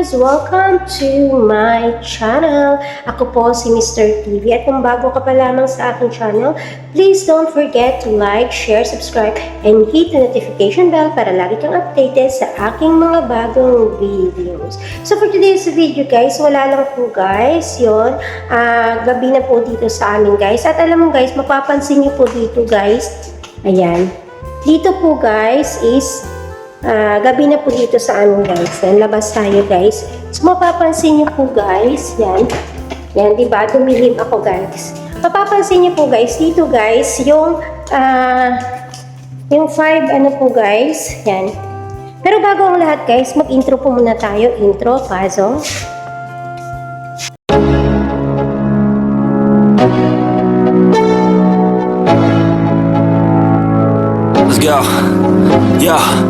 guys! Welcome to my channel. Ako po si Mr. TV at kung bago ka pa lamang sa aking channel, please don't forget to like, share, subscribe, and hit the notification bell para lagi kang updated sa aking mga bagong videos. So for today's video guys, wala lang po guys, yon Ah, gabi na po dito sa amin guys. At alam mo guys, mapapansin niyo po dito guys, ayan, dito po guys is Ah, gabi na po dito sa amin guys. Yan, labas tayo guys. So mapapansin niyo po guys, yan. Yan, di ba? Dumilim ako guys. Mapapansin niyo po guys, dito guys, yung ah yung 5 ano po guys, yan. Pero bago ang lahat guys, mag-intro po muna tayo. Intro, pazo. Let's go. Yeah.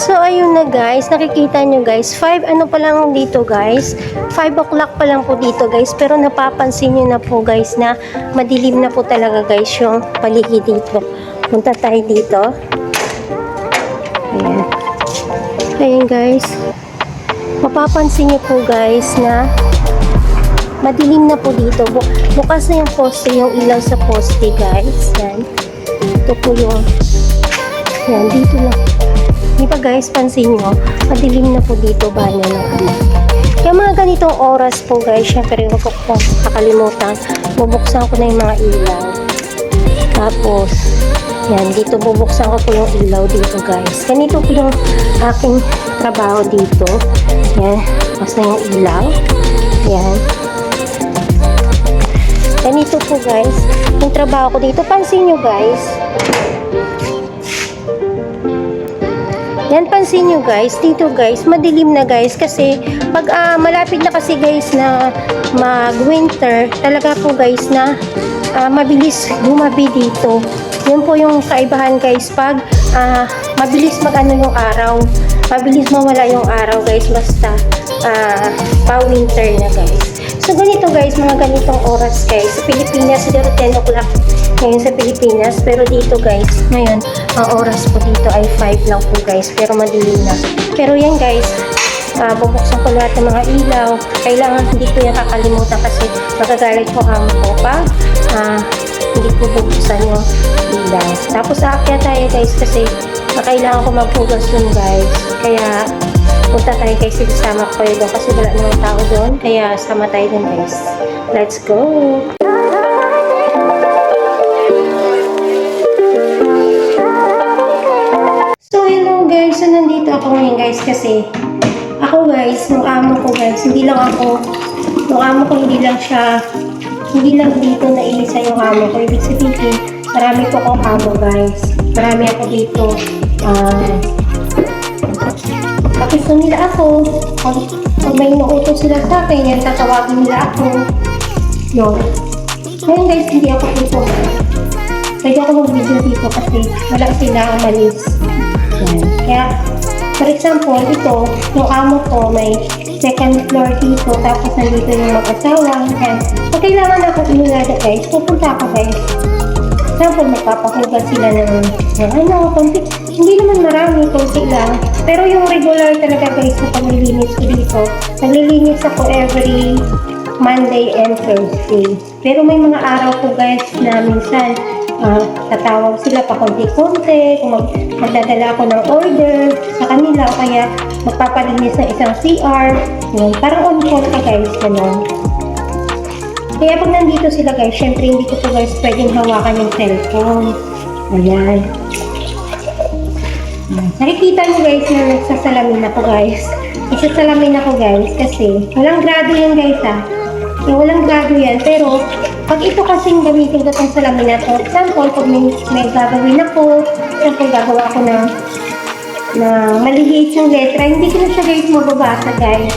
So, ayun na guys. Nakikita nyo guys. 5 ano pa lang dito guys. 5 o'clock pa lang po dito guys. Pero napapansin nyo na po guys na madilim na po talaga guys yung paligid dito. Punta tayo dito. Ayan. Guys. Mapapansin nyo po guys na madilim na po dito. Bu bukas na yung poste, yung ilaw sa poste guys. Yan. Ito po yung yan, dito lang. Di ba guys, pansin nyo, madilim na po dito banyo ng ama. Kaya mga ganitong oras po guys, syempre huwag ko po kakalimutan. Bubuksan ko na yung mga ilaw. Tapos, yan, dito bubuksan ko po yung ilaw dito guys. Ganito po yung aking trabaho dito. Yan, tapos na yung ilaw. Yan. Ganito po guys, yung trabaho ko dito. Pansin nyo guys, Yan, pansin nyo guys, dito guys, madilim na guys kasi pag ah, malapit na kasi guys na mag-winter, talaga po guys na ah, mabilis gumabi dito. Po yung kaibahan guys pag ah, mabilis mag-ano yung araw. Mabilis mawala yung araw guys basta ah, pa-winter na guys. So ganito guys, mga ganitong oras guys. Sa Pilipinas, siguro 10 o'clock ngayon sa Pilipinas. Pero dito guys, ngayon, ang oras po dito ay 5 lang po guys. Pero madilim na. Pero yan guys, ah, bubuksan ko lahat ng mga ilaw. Kailangan hindi ko yan kakalimutan kasi magagalit po amo ko pa. Ah, hindi ko bubuksan yung ilaw. Tapos aakyat tayo guys kasi kailangan ko maghugas dun guys. Kaya punta tayo guys, isama ko kayo kasi wala namang tao doon. Kaya sama tayo doon guys. Let's go! So, hello guys. So, nandito ako ngayon guys kasi ako guys, nung amo ko guys, hindi lang ako, nung amo ko hindi lang siya, hindi lang dito na ilisa yung amo ko. Ibig sabihin, marami po akong amo guys. Marami ako dito. Ah, Pakito nila ako. Pag, pag may inuutos sila sa akin, yan tatawagin nila ako. Yun. Ngayon guys, hindi ako dito. Pwede ako mag-video dito kasi wala sila umalis. Yan. Kaya, for example, ito, yung amo ko may second floor dito, tapos nandito yung mag-asawa. Yan. Pag kailangan ako inulada guys, pupunta ako guys. Example, magpapahugas sila ng, ng ano, konti. Hindi naman marami, konti lang. Pero yung regular talaga guys na paglilinis ko dito, naglilinis ako every Monday and Thursday. Pero may mga araw ko guys na minsan ah, tatawag sila pa konti-konti, kung mag, magdadala ako ng order sa kanila o kaya magpapalinis ng isang CR. Yun, parang on call ka guys, gano'n. Kaya pag nandito sila guys, syempre hindi ko po guys pwedeng hawakan yung cellphone. Ayan. Nakikita niyo guys na nagsasalamin ako guys. Nagsasalamin ako guys kasi walang grado yan guys ah. Yung walang grado yan. Pero pag ito kasing gamitin ko itong salamin na to, example, pag may, may gagawin ako, example, gagawa ako ng na maliliit yung letra, hindi ko na siya guys mababasa guys.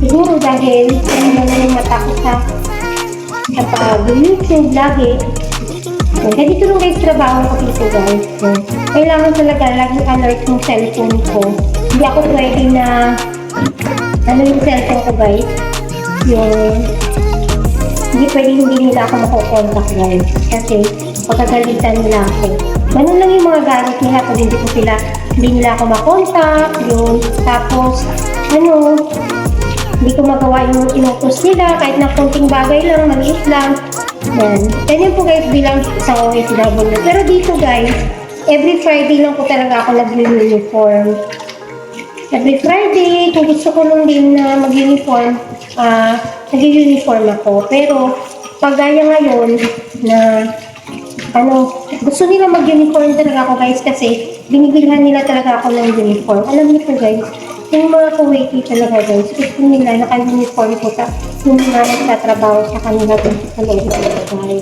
Siguro dahil ano na yung mata ko sa sa pag-YouTube lagi. Yan, Ganito nung guys trabaho ko dito guys. Yan. Kailangan talaga laging alert yung cellphone ko. Hindi ako pwede na ano yung cellphone ko guys. Yung hindi pwede hindi nila ako makukontak guys. Kasi pagkagalitan nila ako. Ganun lang yung mga galit nila pag hindi ko sila, hindi nila ako makontak. Yun. Tapos, ano, hindi ko magawa yung inutos nila kahit na konting bagay lang, maliit lang. Yan. Ganyan po guys bilang isang OFW. Pero dito guys, every Friday lang po talaga ako nag-uniform. Every Friday, kung gusto ko lang din na mag-uniform, ah, nag-uniform ako. Pero, pag gaya ngayon, na, ano, gusto nila mag-uniform talaga ako guys kasi binibilhan nila talaga ako ng uniform. Alam niyo po guys, yung mga Kuwaiti talaga guys, gusto nila naka-uniform ko ta yung mga nagtatrabaho sa kanila guys sa loob ng bahay.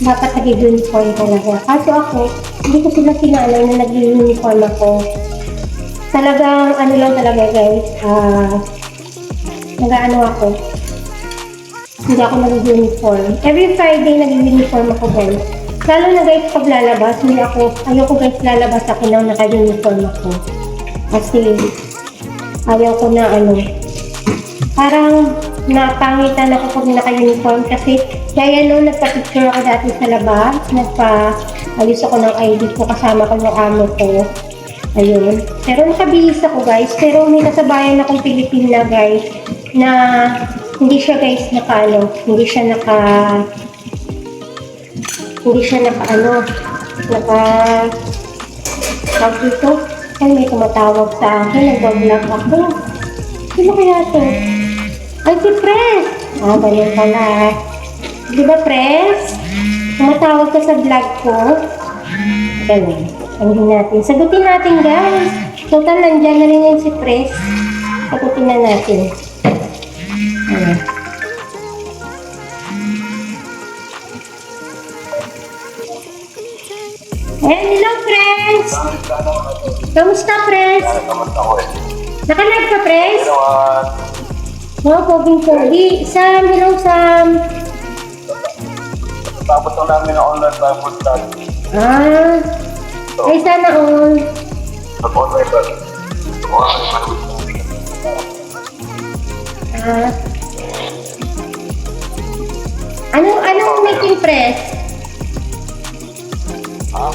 Dapat nag-uniform talaga. Kaso ako, hindi ko sila sinalay na nag-uniform ako. Talagang ano lang talaga guys, ah, nag-ano ako, hindi ako nag-uniform. Every Friday nag-uniform ako guys. Lalo na guys pag lalabas, hindi ako, ayoko guys lalabas ako nang naka-uniform ako. Kasi ayaw ko na ano, parang napangitan ako pag naka-uniform kasi gaya nung nagpa-picture ako dati sa labas, nagpa-ayos ako ng ID ko kasama ko yung amo ko. Ayun. Pero nakabihis ako guys, pero may kasabayan akong Pilipina guys na hindi siya guys naka ano, hindi siya naka hindi siya naka ano, naka tawag dito, ay may tumatawag sa akin, nag-vlog ako. Sino kaya to? Ay, si Pres! Ah, ganyan pala. Di ba, Pres? Tumatawag ka sa vlog ko. Ganun. Sagutin natin. Sagutin natin, guys. Total, nandyan na rin yan si Pres. Sagutin na natin. Ayan. Hello, Pres! Kamusta, Pres? Nakalive ka, Pres? Oo, poging-pogi. Sam, hello, Sam. Tapos lang namin ang online Bible study. Ah, ay sana all. Nag-online ba? Ah. Anong, anong meeting, Pres? Ha?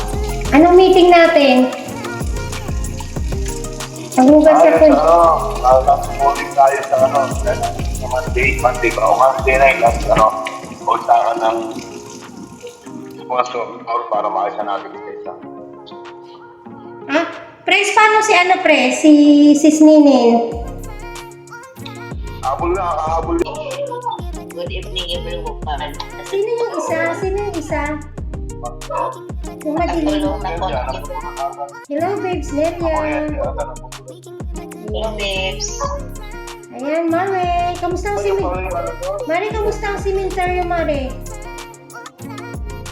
Anong meeting natin? Paghugas Ayos, ako. ano, alam morning tayo sa ano, sa Monday, Monday ba? O Monday na yung last, ano, usahan ng sponsor or para maayos na natin sa isa. Ah, Pres, paano si ano, Pres? Si Sis Ninin? Habol na, kahabol na. Good evening everyone. Sino yung isa? Sino yung isa? Yung madilim. Hello, babes. Nelia. Hello, babes. Ayan, Mare. Kamusta ang simin... Mare, kamusta ang simenteryo, Mare?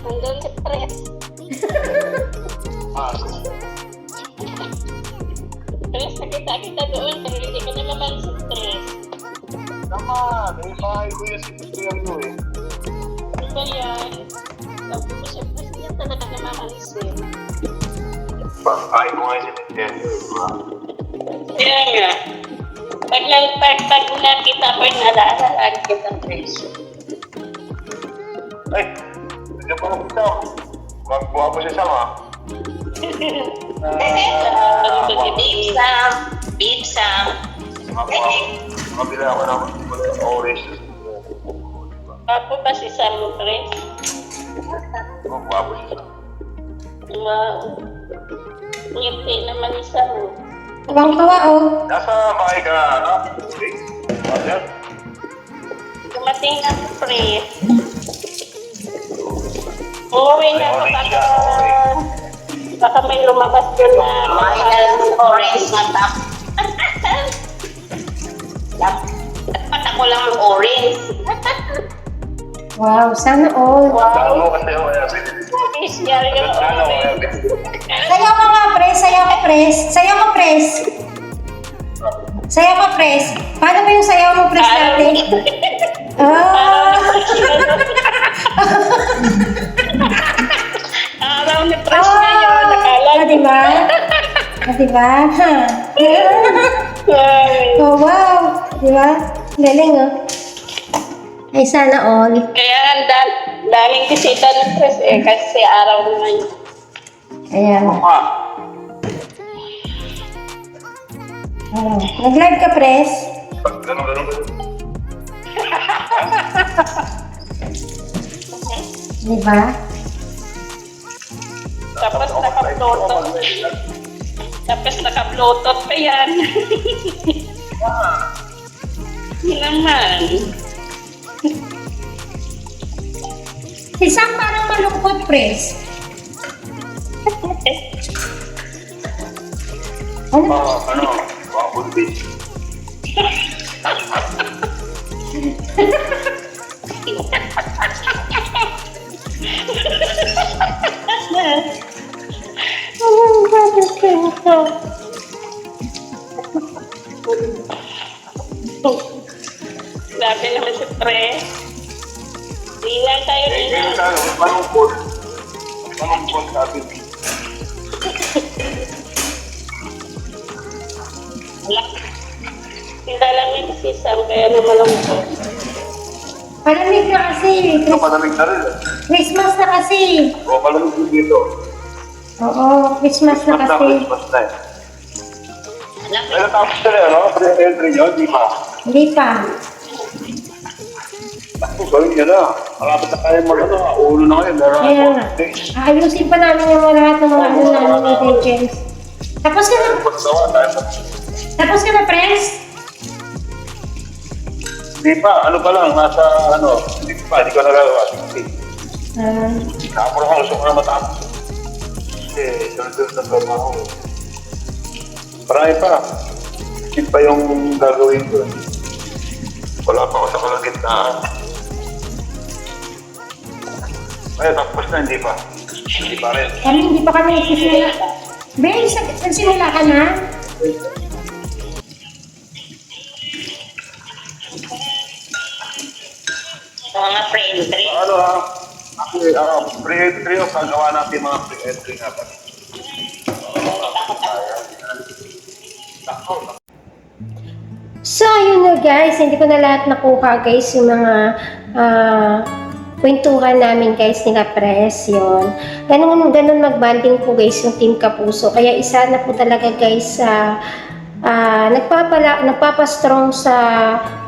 Nandun si Pres. Pres, nakita kita doon. Pero hindi ka na naman si Pres. Naman, eh, bahay ko yung si Kuya Leo eh. Ano ba yan? Sabi ko siya, Pres, niya talaga namamansin. Bahay ko nga yung si Nintendo. Kaya nga. Pag, pag, pag nakita ko nalaalaan kita, Pres. Ay, hindi pa lang ito. Magbuha pa siya sama. Babe Sam. Babe Sam. Mabila ako ng orange. Ako ba si Sam, Pres? Magbuha pa siya. Wow. Ngiti naman ni Sam. Kawang-kawa, oh. Nasa bahay ka, ano? Okay. Ayan. Dumating na si Pres. Umuwi na ako baka... Baka may lumabas yun na lang ng orange na top. Dapat ako lang ang orange. Wow, sana all. Saan wow. mo kasi ako? Special yung. Evan? Sayaw ka nga, pres. Sayaw ka, pres. Sayaw ka, pres. Sayaw ka, pres. Paano ba yung sayaw mo, pres natin? Ah! Araw ni Pres ngayon, nakala Ah, diba? Ah, diba? Ha? Oh, wow! Diba? Galing, oh. Ay, sana all. Kaya ang da- daming bisita ng Pres eh, kasi araw na ngayon. Ayan. Ah, Oh. Nag-live ka, pres? ganun, ganun, ganun. Diba? Tapos naka-bluetooth. Tapos naka-bluetooth pa yan. Yun naman. Sam parang malungkot, pres. Ano? Ah, ano, mga bundi. Oh, bakit ganito? Grabe naman si Pres. Di lang tayo Eh, nila. ganun tayo, malungkot. Malungkot sabi. Wala. Hindi lang yun si Sam, kaya ko. Palamig na kasi. Ito, malamig na rin. eh. Christmas na kasi. O, malamig din dito. Oo, Christmas na Mas na, kasi. Christmas na eh. Alam Pero tapos na rin, ano? Pre-entry nyo, di ba? Hindi pa. Ako, gawin nyo na. Malapit na kayo mag, ano, ulo na kayo. Meron Kaya nga. Ayusin pa namin yung mga lahat ng mga ano namin ingredients. Tapos ka na, Pagsawa tayo. tapos ka na, friends? Hindi pa, ano pa lang, nasa, ano, hindi pa, hindi ko nagagawa. Hindi. Ah, Nakapuro ko, gusto ko na matapos. Kasi, sunod-sunod na trabaho. Marami pa. Hindi pa yung gagawin ko. Wala pa ako sa kalagitnaan. Ay, tapos na, hindi pa. Hindi pa rin. kami hindi pa kami nagsisimula. Ben, sa- nagsimula ka na? mga pre-entry. Ano ha? Actually, uh, pre-entry yung kagawa natin mga pre-entry nga ba? So, yun na guys. Hindi ko na lahat nakuha guys yung mga ah, kwentuhan namin guys ni Kapres. Yun. Ganun, ganun mag-banding po guys yung Team Kapuso. Kaya isa na po talaga guys sa ah, nagpapala, nagpapastrong sa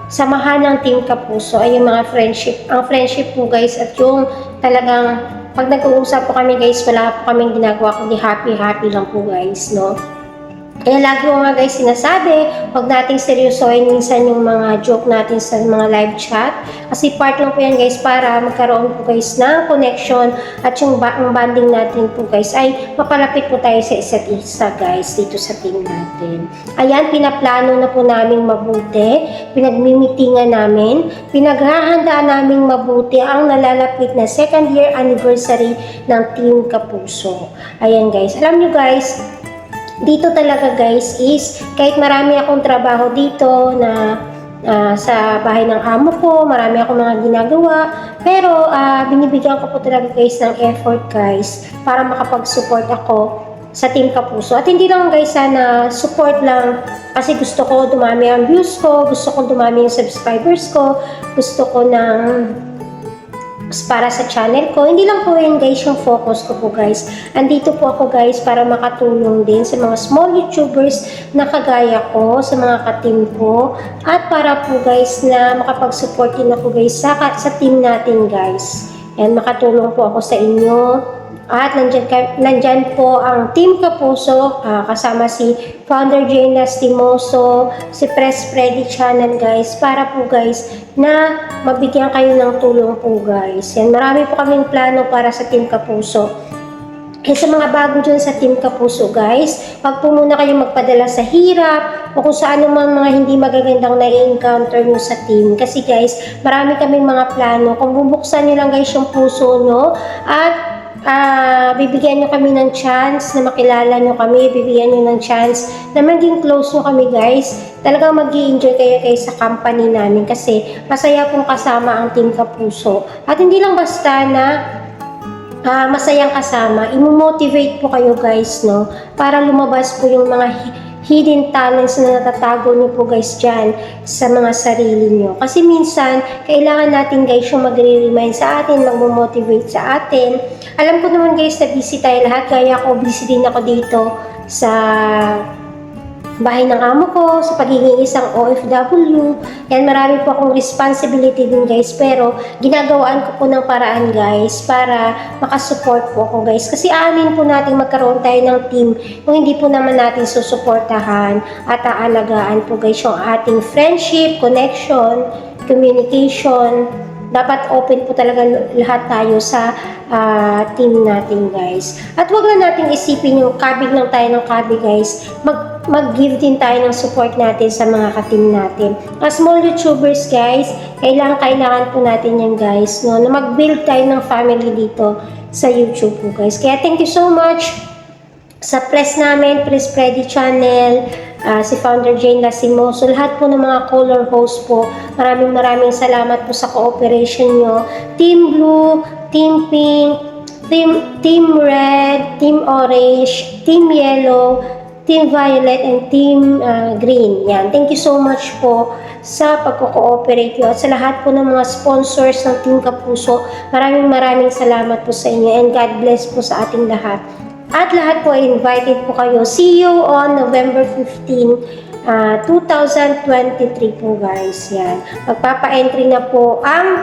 samahan ng Team Kapuso ay yung mga friendship. Ang friendship po guys at yung talagang pag nag-uusap po kami guys, wala po kaming ginagawa kundi happy-happy lang po guys, no? Kaya lagi ko nga guys sinasabi, huwag nating seryosohin minsan yung mga joke natin sa mga live chat. Kasi part lang po yan guys para magkaroon po guys ng connection at yung ba- ang bonding natin po guys ay mapalapit po tayo sa isa't isa guys dito sa team natin. Ayan, pinaplano na po namin mabuti, pinagmimitingan namin, pinaghahandaan namin mabuti ang nalalapit na second year anniversary ng Team Kapuso. Ayan guys, alam nyo guys, dito talaga guys is kahit marami akong trabaho dito na ah, sa bahay ng amo ko, marami akong mga ginagawa, pero ah, binibigyan ko po talaga guys ng effort guys para makapag-support ako sa Team Kapuso. At hindi lang guys sana support lang kasi gusto ko dumami ang views ko, gusto ko dumami yung subscribers ko, gusto ko ng para sa channel ko. Hindi lang po yun guys yung focus ko po guys. Andito po ako guys para makatulong din sa mga small YouTubers na kagaya ko, sa mga ka-team ko. At para po guys na makapag-support din ako guys sa, sa team natin guys. And makatulong po ako sa inyo. At nandyan, ka- nandyan po ang Team Kapuso, ah, kasama si Founder Jane Lastimoso, si Press Freddy Channel guys, para po guys na mabigyan kayo ng tulong po guys. Yan, marami po kaming plano para sa Team Kapuso. Kaya sa mga bago dyan sa Team Kapuso guys, wag po muna kayong magpadala sa hirap o kung saan man mga hindi magagandang na-encounter nyo sa team. Kasi guys, marami kaming mga plano. Kung bubuksan nyo lang guys yung puso nyo at ah, bibigyan nyo kami ng chance na makilala nyo kami, bibigyan nyo ng chance na maging close nyo kami guys, talagang mag enjoy kayo kayo sa company namin kasi masaya pong kasama ang Team Kapuso. At hindi lang basta na ah, masayang kasama, imo-motivate po kayo guys, no? Para lumabas po yung mga hidden talents na natatago niyo po guys dyan sa mga sarili niyo. Kasi minsan, kailangan natin guys yung magre-remind sa atin, magmo-motivate sa atin. Alam ko naman guys na busy tayo lahat, kaya ako busy din ako dito sa bahay ng amo ko, sa pagiging isang OFW. Yan, marami po akong responsibility din guys. Pero, ginagawaan ko po ng paraan guys para makasupport po ako guys. Kasi anin po natin magkaroon tayo ng team kung hindi po naman natin susuportahan at aalagaan po guys yung ating friendship, connection, communication, dapat open po talaga lahat tayo sa ah, team natin guys. At wag na nating isipin yung kabig lang tayo ng kabig guys. Mag mag-give din tayo ng support natin sa mga ka-team natin. As small YouTubers guys, kailangan kailangan po natin yan guys, no, na mag-build tayo ng family dito sa YouTube po guys. Kaya thank you so much sa press namin, Press Freddy Channel, ah, si Founder Jane Lasimoso, lahat po ng mga color host po, maraming maraming salamat po sa cooperation nyo. Team Blue, Team Pink, Team, Team Red, Team Orange, Team Yellow, Team Violet, and Team ah, Green. Yan. Thank you so much po sa pagko-cooperate nyo at sa lahat po ng mga sponsors ng Team Kapuso. Maraming maraming salamat po sa inyo and God bless po sa ating lahat. At lahat po ay invited po kayo. See you on November 15, ah, 2023 po guys. Yan. Magpapa-entry na po ang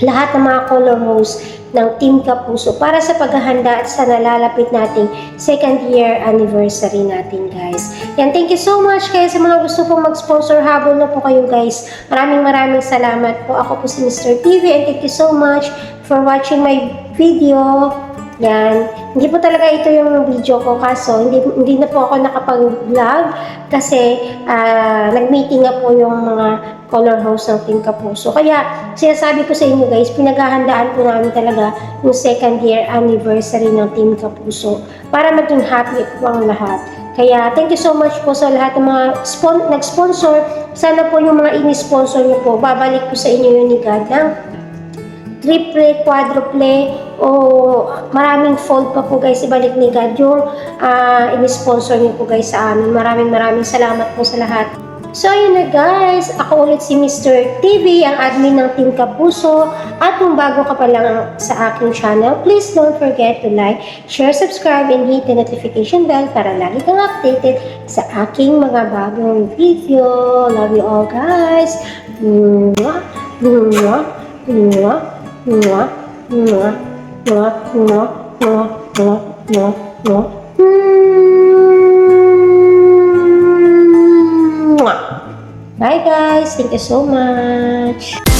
lahat ng mga color hosts ng Team Kapuso para sa paghahanda at sa nalalapit nating second year anniversary natin guys. Yan, thank you so much kaya sa mga gusto pong mag-sponsor, habol na po kayo guys. Maraming maraming salamat po. Ako po si Mr. TV and thank you so much for watching my video. Yan. Hindi po talaga ito yung video ko kaso hindi, hindi na po ako nakapag-vlog kasi ah, nag-meeting na po yung mga color host ng Team Kapuso. Kaya sinasabi ko sa inyo guys, pinaghahandaan po namin talaga yung second year anniversary ng Team Kapuso para maging happy po ang lahat. Kaya thank you so much po sa lahat ng mga spon- nag-sponsor. Sana po yung mga ini-sponsor niyo po, babalik po sa inyo yung ni God ng triple, quadruple, o maraming fold pa po guys, ibalik ni God yung ah, ini-sponsor niyo po guys sa amin. Maraming maraming salamat po sa lahat. So yun na guys, ako ulit si Mr. TV, ang admin ng Team Kapuso. At kung bago ka pa lang sa aking channel, please don't forget to like, share, subscribe, and hit the notification bell para lagi kang updated sa aking mga bagong video. Love you all guys. Mwah, mwah, mwah, mwah, mwah, mwah, mwah, mwah, mwah, mwah, mwah. Mwah. Bye guys. Thank you so much.